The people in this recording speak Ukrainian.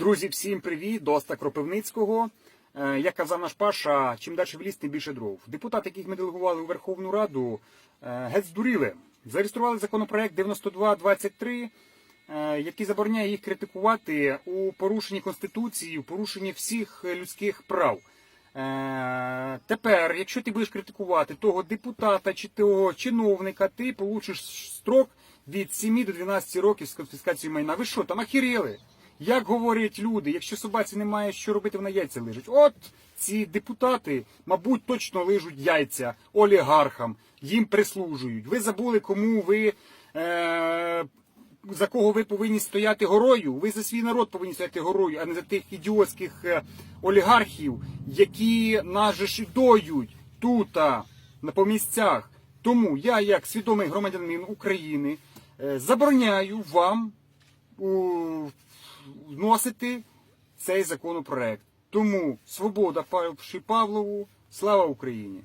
Друзі, всім привіт! Доста Кропивницького. Е, Як казав наш Паша, чим далі в ліс, тим більше дров. Депутати, яких ми делегували у Верховну Раду, е, геть здуріли. Зареєстрували законопроект 9223, е, який забороняє їх критикувати у порушенні Конституції, у порушенні всіх людських прав. Тепер, якщо ти будеш критикувати того депутата чи того чиновника, ти получиш строк від 7 до 12 років з конфіскацією майна. Ви що, там ахірели? Як говорять люди, якщо собаці немає що робити, вона яйця лежить. От ці депутати, мабуть, точно лижуть яйця олігархам, їм прислужують. Ви забули, кому ви. Е- за кого ви повинні стояти горою? Ви за свій народ повинні стояти горою, а не за тих ідіотських е, олігархів, які нас же ж тут, на по місцях. Тому я, як свідомий громадянин України, е, забороняю вам у, вносити цей законопроект. Тому свобода Павші Павлову, слава Україні.